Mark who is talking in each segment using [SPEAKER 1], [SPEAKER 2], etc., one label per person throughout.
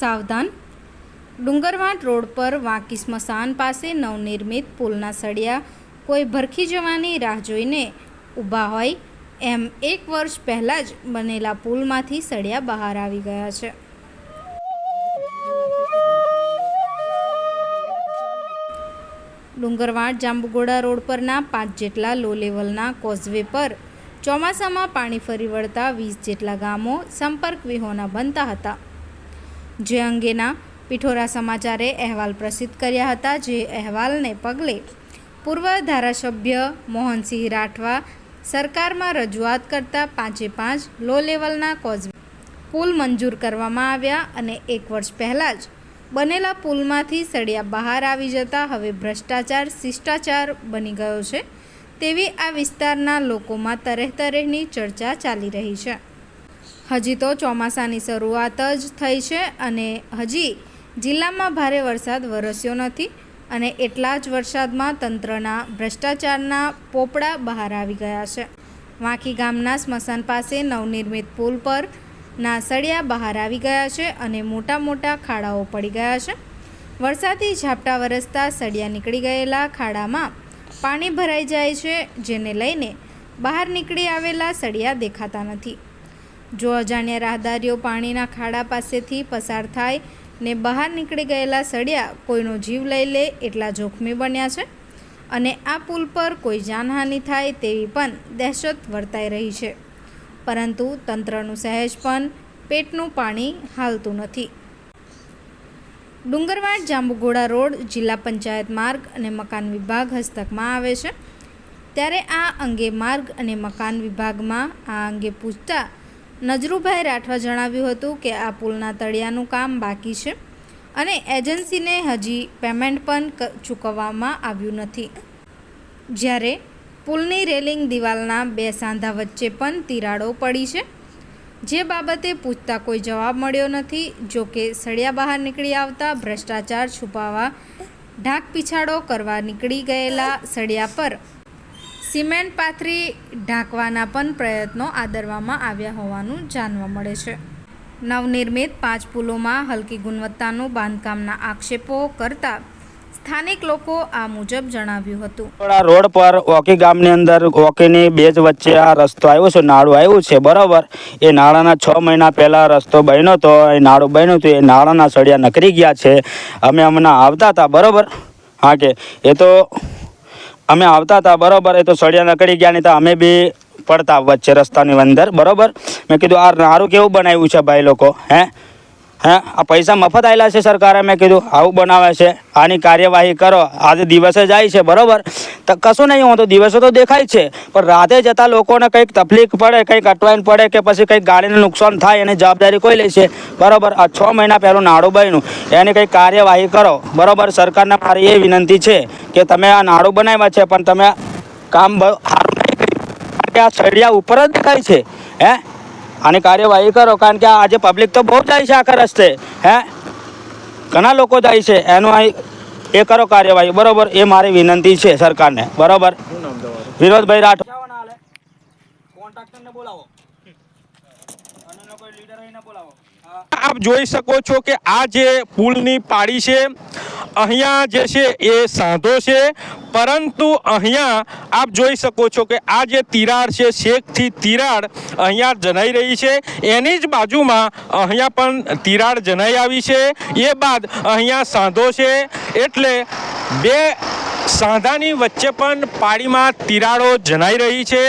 [SPEAKER 1] સાવધાન. ડુંગરવાટ રોડ પર વાંકી સ્મશાન પાસે નવનિર્મિત પુલના સળિયા. કોઈ ભરખી જવાની રાહ જોઈને ઊભા હોય એમ એક વર્ષ પહેલાં જ બનેલા પુલમાંથી સળિયા બહાર આવી ગયા છે. ડુંગરવાડ જાંબુગોડા રોડ પરના પાંચ જેટલા લો લેવલના કોઝવે પર ચોમાસામાં પાણી ફરી વળતા વીસ જેટલા ગામો સંપર્ક વિહોણા બનતા હતા. જે અંગેના પિઠોરા સમાચારે અહેવાલ પ્રસિદ્ધ કર્યા હતા, જે અહેવાલને પગલે પૂર્વ ધારાસભ્ય મોહનસિંહ રાઠવા સરકારમાં રજૂઆત કરતા પાંચે પાંચ લો લેવલના કોઝ પુલ મંજૂર કરવામાં આવ્યા અને એક વર્ષ પહેલાં જ બનેલા પુલમાંથી સળિયા બહાર આવી જતા હવે ભ્રષ્ટાચાર, શિષ્ટાચાર બની ગયો છે, તેવી આ વિસ્તારના લોકોમાં તરેહ તરેહની ચર્ચા ચાલી રહી છે. હજી તો ચોમાસાની શરૂઆત જ થઈ છે અને હજી જિલ્લામાં ભારે વરસાદ વરસ્યો નથી અને એટલા જ વરસાદમાં તંત્રના ભ્રષ્ટાચારના પોપડા બહાર આવી ગયા છે. વાંકી ગામના સ્મશાન પાસે નવનિર્મિત પુલ પર ના સળિયા બહાર આવી ગયા છે અને મોટા મોટા ખાડાઓ પડી ગયા છે. વરસાદી ઝાપટા વરસતા સળિયા નીકળી ગયેલા ખાડામાં પાણી ભરાઈ જાય છે, જેને લઈને બહાર નીકળી આવેલા સળિયા દેખાતા નથી. જો અજાણ્યા રાહદારીઓ પાણીના ખાડા પાસેથી પસાર થાય ને બહાર નીકળી ગયેલા સળિયા કોઈનો જીવ લઈ લે એટલા જોખમી બન્યા છે. અને આ પુલ પર કોઈ જાનહાનિ થાય તેવી પણ દહેશત વર્તાઈ રહી છે. પરંતુ તંત્રનું સહેજ પણ પેટનું પાણી હાલતું નથી. ડુંગરવાડ જાંબુઘોડા રોડ જિલ્લા પંચાયત માર્ગ અને મકાન વિભાગ હસ્તકમાં આવે છે. ત્યારે આ અંગે માર્ગ અને મકાન વિભાગમાં આ અંગે પૂછતા નજરુભાઈ રાઠવા જણાવ્યું હતું કે આ પુલના તળિયાનું કામ બાકી છે અને એજન્સીને હજી પેમેન્ટ પણ ચૂકવવામાં આવ્યું નથી. જ્યારે પુલની રેલિંગ દિવાલના બે સાંધા વચ્ચે પણ તિરાડો પડી છે, જે બાબતે પૂછતા કોઈ જવાબ મળ્યો નથી. જો કે સળિયા બહાર નીકળી આવતા ભ્રષ્ટાચાર છુપાવવા ઢાક પીછાડો કરવા નીકળી ગયેલા સળિયા પર સિમેન્ટ પાથરી ઢાંકવાના પણ પ્રયત્નો આદરવામાં આવ્યા હોવાનું જાણવા મળે છે. નવનિર્મિત પાંચ પુલોમાં હલકી ગુણવત્તાનું બાંધકામના આક્ષેપો કરતા સ્થાનિક લોકો આ મુજબ જણાવ્યું હતું.
[SPEAKER 2] આ રોડ પર ઓકી ગામની અંદર ઓકીની બેજ વચ્ચે આ રસ્તો આવ્યો છે, નાળું આવ્યું છે, બરાબર. એ નાળાના છ મહિના પહેલાં રસ્તો બન્યો હતો એ નાળું બન્યું હતું, એ નાળાના સળિયા નકરી ગયા છે. અમે હમણાં આવતા હતા, બરાબર. હા કે, એ તો અમે આવતા હતા, બરાબર, એ તો સળિયા નકળી ગયા નહીં તો અમે બી પડતા વચ્ચે રસ્તાની અંદર, બરાબર? મેં કીધું, આ નારું કેવું બનાવ્યું છે ભાઈ લોકો, હે? હે, આ પૈસા મફત આવેલા છે સરકારે, મેં કીધું, આવું બનાવે છે, આની કાર્યવાહી કરો, આજે દિવસે જાય છે, બરાબર? તો કશું નહીં હોતું દિવસે તો દેખાય છે, પણ રાતે જતા લોકોને કંઈક તકલીફ પડે, કંઈક અટવાઈન પડે કે પછી કંઈક ગાડીને નુકસાન થાય, એની જવાબદારી કોઈ લે છે? બરોબર, આ છ મહિના પહેલું નાડું બન્યું, એની કંઈક કાર્યવાહી કરો, બરાબર? સરકારને મારી એ વિનંતી છે કે તમે આ નાડું બનાવ્યા છે, પણ તમે કામ સારું નહીં કર્યું આ સળિયા ઉપર જ દેખાય છે, હે? આની કાર્યવાહી કરો, કારણ કે આજે પબ્લિક તો બહુ જાય છે આખા રસ્તે, હે? ઘણા લોકો જાય છે, એનું એ કરો કાર્યવાહી. બરોબર, એ મારી વિનંતી છે સરકારને. બરોબર? વિનોદભાઈ રાઠોડ.
[SPEAKER 3] આપ જોઈ શકો છો કે આ જે પુલની પાળી છે, અહીંયા જે છે એ સાંધો છે પરંતુ અહીંયા આપ જોઈ શકો છો કે આ જે તિરાડ છે શેકથી તિરાડ અહીંયા જણાઈ રહી છે. એની જ બાજુમાં અહીંયા પણ તિરાડ જણાઈ આવી છે. એ બાદ અહીંયા સાંધો છે. એટલે બે સાંધાની વચ્ચે પણ પાળીમાં તિરાડો જણાઈ રહી છે.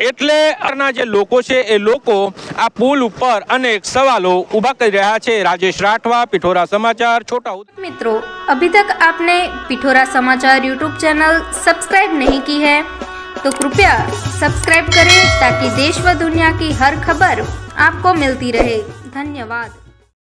[SPEAKER 3] એટલે આના જે લોકો છે એ લોકો આ પુલ ઉપર અનેક સવાલો ઊભા કરી રહ્યા છે રાજેશ રાઠવા પિઠોરા સમાચાર છોટા
[SPEAKER 1] मित्रों अभी तक आपने पिठोरा समाचार यूट्यूब चैनल सब्सक्राइब नहीं की है तो कृपया सब्सक्राइब करें ताकि देश व दुनिया की हर खबर आपको मिलती रहे धन्यवाद